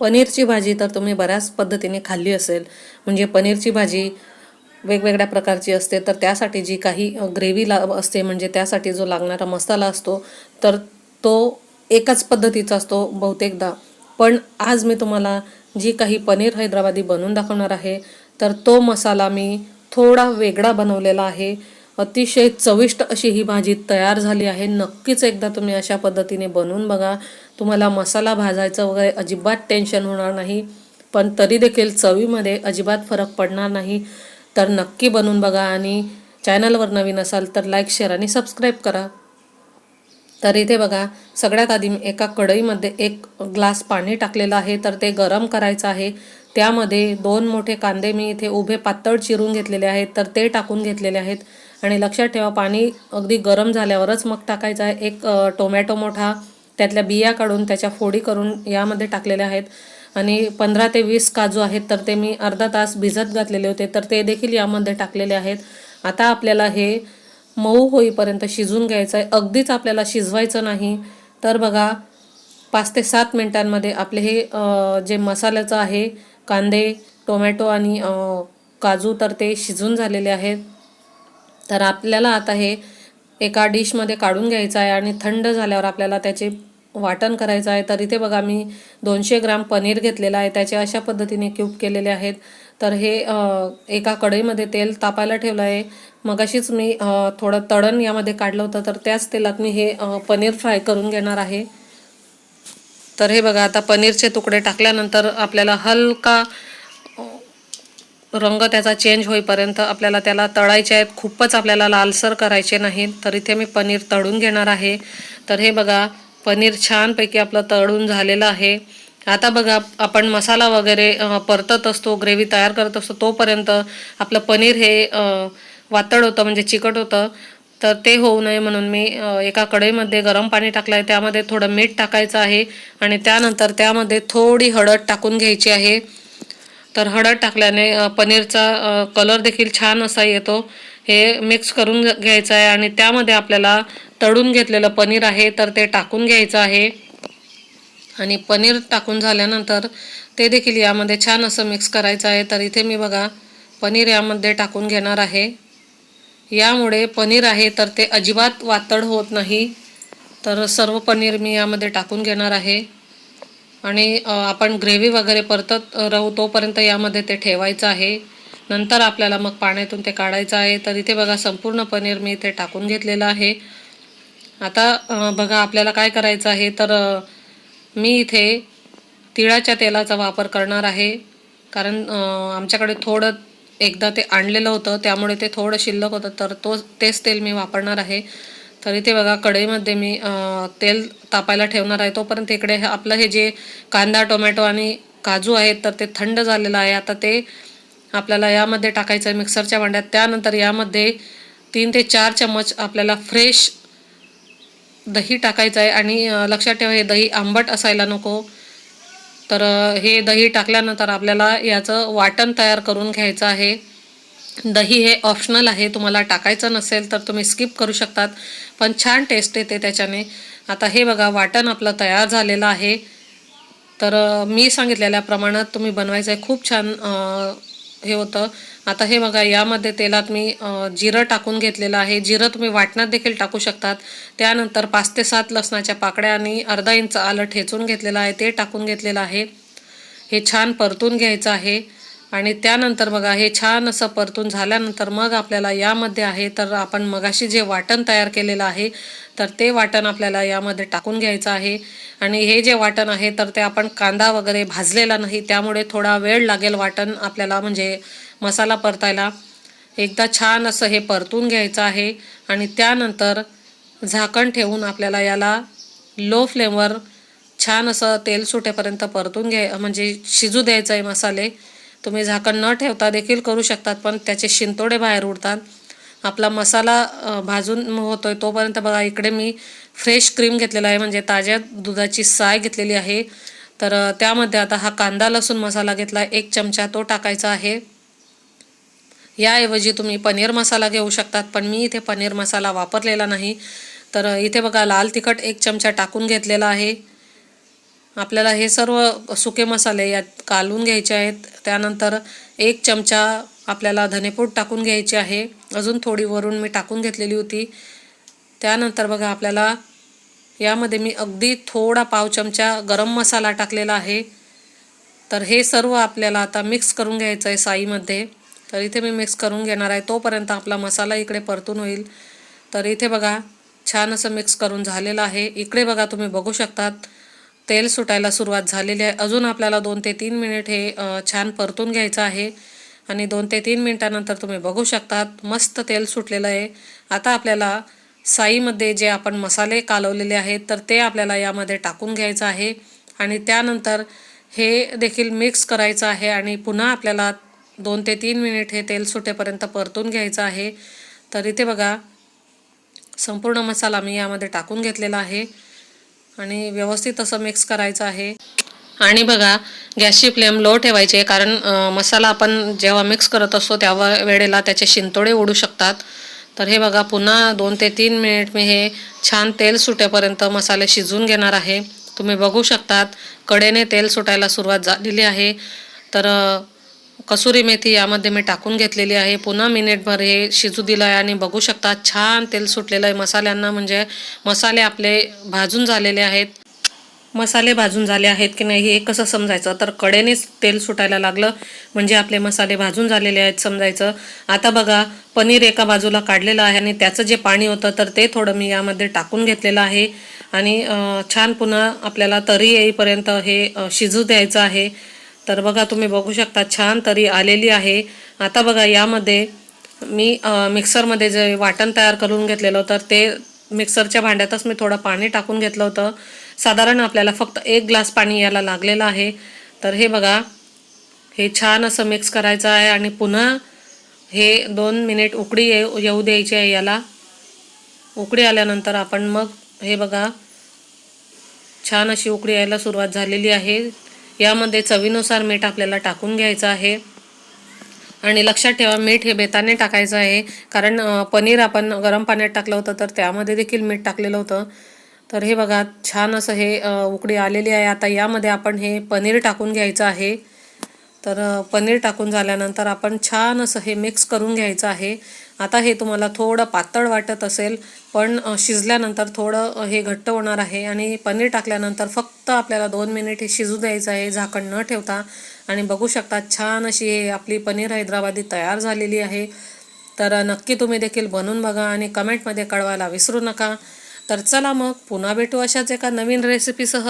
पनीरची भाजी तर तुम्ही बऱ्याच पद्धतीने खाल्ली असेल. म्हणजे पनीरची भाजी वेगवेगळ्या प्रकारची असते तर त्यासाठी जी काही ग्रेव्ही ला असते म्हणजे त्यासाठी जो लागणारा मसाला असतो तर तो एकाच पद्धतीचा असतो बहुतेकदा. पण आज मी तुम्हाला जी काही पनीर हैदराबादी बनवून दाखवणार आहे तर तो मसाला मी थोडा वेगळा बनवलेला आहे. अतिशय चविष्ट अशी ही भाजी तयार झाली आहे. नक्कीच एकदा तुम्ही अशा पद्धतीने बनवून बघा. तुम्हाला मसाला भाजायचं वगैरे अजिबात टेन्शन होणार नाही. पण तरी देखील चवीमध्ये अजिबात फरक पडणार नाही. तर नक्की बनवून बघा आणि चॅनलवर नवीन असाल तर लाईक शेअर आणि सबस्क्राईब करा. तर इथे बघा सगळ्यात आधी मी एका कढईमध्ये एक ग्लास पाणी टाकलेलं आहे. तर ते गरम करायचं आहे. त्यामध्ये दोन मोठे कांदे मी इथे उभे पातळ चिरून घेतलेले आहेत. तर ते टाकून घेतलेले आहेत. आणि लक्षात ठेवा पाणी अगदी गरम झाल्यावरच मग टाकायचं आहे. एक टोमॅटो मोठा त्यातल्या बिया काढून त्याच्या फोडी करून यामध्ये टाकलेल्या आहेत. आणि पंधरा ते वीस काजू आहेत तर ते मी अर्धा तास भिजत घातलेले होते तर ते देखील यामध्ये टाकलेले आहेत. आता आपल्याला हे मऊ होईपर्यंत शिजून घ्यायचं आहे. अगदीच आपल्याला शिजवायचं नाही. तर बघा पाच ते सात मिनिटांमध्ये आपले हे जे मसाल्याचं आहे कांदे टोमॅटो आणि काजू तर ते शिजून झालेले आहेत. तर आपल्याला आता हे एका डिशमध्ये काढून घ्यायचं आहे आणि थंड झाल्यावर आपल्याला त्याचे वाटण करायचं आहे. तर इथे बघा मी दोनशे ग्राम पनीर घेतलेलं आहे. त्याचे अशा पद्धतीने क्यूब केलेले आहेत. तर हे एका कढईमध्ये तेल तापायला ठेवलं आहे. मगाशीच मी थोडं तळण यामध्ये काढलं होतं. तर त्याच तेलात मी हे पनीर फ्राय करून घेणार आहे. तर हे बघा आता पनीरचे तुकडे टाकल्यानंतर आपल्याला हलका रंग त्याचा चेंज होईपर्यंत आपल्याला त्याला तळायचे आहेत. खूपच आपल्याला लालसर करायचे नाहीत. तर इथे मी पनीर तळून घेणार आहे. तर हे बघा पनीर छानपैकी आपलं तळून झालेलं आहे. आता बघा आपण मसाला वगैरे परतत असतो ग्रेव्ही तयार करत असतो तोपर्यंत आपलं पनीर हे वातळ वातड होतं म्हणजे चिकट होतं. तर ते होऊ नये म्हणून मी एका कढईमध्ये गरम पाणी टाकलं आहे त्यामध्ये थोडं मीठ टाकायचं आहे. आणि त्यानंतर त्यामध्ये थोडी हळद टाकून घ्यायची आहे. तर हळद टाकल्याने पनीरचा कलर देखील छान असा येतो. हे मिक्स करून घ- घ्यायचं आहे आणि त्यामध्ये आपल्याला तळून घेतलेलं पनीर आहे तर ते टाकून घ्यायचं आहे. आणि पनीर टाकून झाल्यानंतर ते देखील यामध्ये छान असं मिक्स करायचं आहे. तर इथे मी बघा पनीर यामध्ये टाकून घेणार आहे. यामुळे पनीर आहे तर ते अजिबात वातड होत नाही. तर सर्व पनीर मी यामध्ये टाकून घेणार आहे. आणि आपण ग्रेव्ही वगैरे परतत राहू तोपर्यंत यामध्ये ते ठेवायचं आहे. नंतर आपल्याला मग पाण्यातून ते काढायचं आहे. तर इथे बघा संपूर्ण पनीर मी इथे टाकून घेतलेलं आहे. आता बघा आपल्याला काय करायचं आहे तर मी इथे तिळाच्या तेलाचा वापर करणार आहे. कारण आमच्याकडे थोडं एकदा ते आणलेलं होतं. त्यामुळे ते थोडं शिल्लक होतं. तर तो तेच तेल मी वापरणार आहे. तर इथे बघा कढईमध्ये मी तेल तापायला ठेवणार आहे. तोपर्यंत इकडे आपलं हे जे कांदा टोमॅटो आणि काजू आहेत तर ते थंड झालेलं आहे. आता ते आपल्याला यामध्ये टाकायचं आहे मिक्सरच्या भांड्यात. त्यानंतर यामध्ये तीन ते चार चम्मच आपल्याला फ्रेश दही टाकायचं आहे. आणि लक्षात ठेवा हे दही आंबट असायला नको. तर हे दही टाकल्यानंतर आपल्याला याचं वाटण तयार करून घ्यायचं आहे. दही हे ऑप्शनल आहे तुम्हाला टाकायचं नसेल तर तुम्ही स्किप करू शकतात. पण छान टेस्ट येते त्याच्याने. आता हे बघा वाटण आपलं तयार झालेलं आहे. तर मी सांगितलेल्या प्रमाणात तुम्ही बनवायचं आहे. खूप छान हे होतं. आता हे बघा यामध्ये तेलात मी जिरं टाकून घेतलेलं आहे. जिरं तुम्ही वाटणात देखील टाकू शकतात. त्यानंतर पाच ते सात लसणाच्या पाकळ्या आणि अर्धा इंच आलं ठेचून घेतलेलं आहे. ते टाकून घेतलेलं आहे. हे छान परतून घ्यायचं आहे. आणि त्यानंतर बघा हे छान असं परतून झाल्यानंतर मग आपल्याला यामध्ये आहे तर आपण मगाशी जे वाटण तयार केलेलं आहे तर ते वाटण आपल्याला यामध्ये टाकून घ्यायचं आहे. आणि हे जे वाटण आहे तर ते आपण कांदा वगैरे भाजलेला नाही त्यामुळे थोडा वेळ लागेल वाटण आपल्याला म्हणजे मसाला परतायला. एकदा छान असं हे परतून घ्यायचं आहे आणि त्यानंतर झाकण ठेवून आपल्याला याला लो फ्लेमवर छान असं तेल सुटेपर्यंत परतून घ्याय म्हणजे शिजू द्यायचं आहे मसाले. तुम्ही झाकण न ठेवता देखील करू शकतात पण त्याचे शिंतोडे बाहेर उडतात. आपला मसाला भाजून भाजून होतोय तोपर्यंत बघा इकडे मी फ्रेश क्रीम घेतलेला आहे म्हणजे ताज्या दुधाची साय घेतलेली आहे. तर त्यामध्ये आता हा कांदा लसूण मसाला घेतला एक चमचा तो टाकायचा आहे. याऐवजी तुम्ही पनीर मसाला घेऊ शकतात पण मी इथे पनीर मसाला वापरलेला नाही. तर इथे बघा लाल तिखट एक चमचा टाकून घेतलेला आहे. आपल्याला हे सर्व सुके मसाले यात कालून घ्यायचे आहेत. त्यानंतर एक चमचा आपल्याला धनेपूड टाकून घ्यायची आहे. अजून थोडी वरून मी टाकून घेतलेली होती. त्यानंतर बघा आपल्याला यामध्ये मी अगदी थोडा पाव चमचा गरम मसाला टाकलेला आहे. तर हे सर्व आपल्याला आता मिक्स करून घ्यायचं आहे साईमध्ये. तर इथे मी मिक्स करून घेणार आहे. तोपर्यंत आपला मसाला इकडे परतून होईल. तर इथे बघा छान असं मिक्स करून झालेलं आहे. इकडे बघा तुम्ही बघू शकतात. तेल सुटायला सुरुवात झालेली आहे. अजून आपल्याला दोन ते तीन मिनिट हे छान परतून घ्यायचं आहे. आणि दोन ते तीन मिनिटानंतर तुम्ही बघू शकतात मस्त तेल सुटलेलं आहे. आता आपल्याला साईमध्ये जे आपण मसाले कालवलेले आहेत तर ते आपल्याला यामध्ये टाकून घ्यायचं आहे. आणि त्यानंतर हे देखील मिक्स करायचं आहे आणि पुन्हा आपल्याला दोन ते तीन मिनिट हे तेल सुटेपर्यंत परतून घ्यायचं आहे. तर इथे बघा संपूर्ण मसाला मी यामध्ये टाकून घेतलेला आहे. आणि व्यवस्थित असं मिक्स करायचं आहे. आणि बघा गॅसची फ्लेम लो ठेवायची आहे कारण मसाला आपण जेव्हा मिक्स करत असतो तेव्हा वेळेला त्याचे शिंतोडे उडू शकतात. तर हे बघा पुन्हा दोन ते तीन मिनिट मी हे छान तेल सुटेपर्यंत मसाले शिजून घेणार आहे. तुम्ही बघू शकतात कडेने तेल सुटायला सुरुवात झालेली आहे. तर कसुरी मेथी यामध्ये मी टाकून घेतलेली आहे. पुन्हा मिनिटभर हे शिजू दिलं आहे आणि बघू शकता छान तेल सुटलेलं आहे. मसाल्यांना म्हणजे मसाले आपले भाजून झालेले आहेत. मसाले भाजून झाले आहेत की नाही हे कसं समजायचं? तर कडेनेच तेल सुटायला लागलं. म्हणजे आपले मसाले भाजून झालेले आहेत समजायचं. आता बघा पनीर एका बाजूला काढलेलं आहे आणि त्याचं जे पाणी होतं तर ते थोडं मी यामध्ये टाकून घेतलेलं आहे. आणि छान पुन्हा आपल्याला तरी येईपर्यंत हे शिजू द्यायचं आहे. तर बघा तुम्ही बघू शकता छान तरी आलेली आहे. आता बघा यामध्ये मी मिक्सरमध्ये जे वाटण तयार करून घेतलेलं तर ते मिक्सरच्या भांड्यातच मी थोडं पाणी टाकून घेतलं होतं. साधारण आपल्याला फक्त एक ग्लास पाणी याला लागलेलं आहे. तर हे बघा हे छान असं मिक्स करायचं आहे आणि पुन्हा हे दोन मिनिट उकडी येऊ येऊ द्यायची आहे याला. उकडी आल्यानंतर आपण मग हे बघा छान अशी उकळी यायला सुरुवात झालेली आहे. यामध्ये चवीनुसार मीठ आपल्याला टाकून घ्यायचं आहे. आणि लक्षात ठेवा मीठ हे बेताने टाकायचं आहे. कारण पनीर आपण गरम पाण्यात टाकलं होतं तर त्यामध्ये देखील मीठ टाकलेलं होतं. तर हे बघा छान असं हे उकडी आलेली आहे. आता यामध्ये आपण हे पनीर टाकून घ्यायचं आहे. तर पनीर टाकून झाल्यानंतर आपण छान असं हे मिक्स करून घ्यायचं आहे. आता हे तुम्हाला थोडं पातळ वाटत असेल पण शिजल्यानंतर थोडं हे घट्ट होणार आहे आणि पनीर टाकल्यानंतर फक्त आपल्याला दोन मिनिट हे शिजू द्यायचं आहे झाकण न ठेवता. आणि बघू शकता छान अशी हे आपली पनीर हैदराबादी तयार झालेली आहे. तर नक्की तुम्ही देखील बनवून बघा आणि कमेंटमध्ये कळवायला विसरू नका. तर चला मग पुन्हा भेटू अशाच एका नवीन रेसिपीसह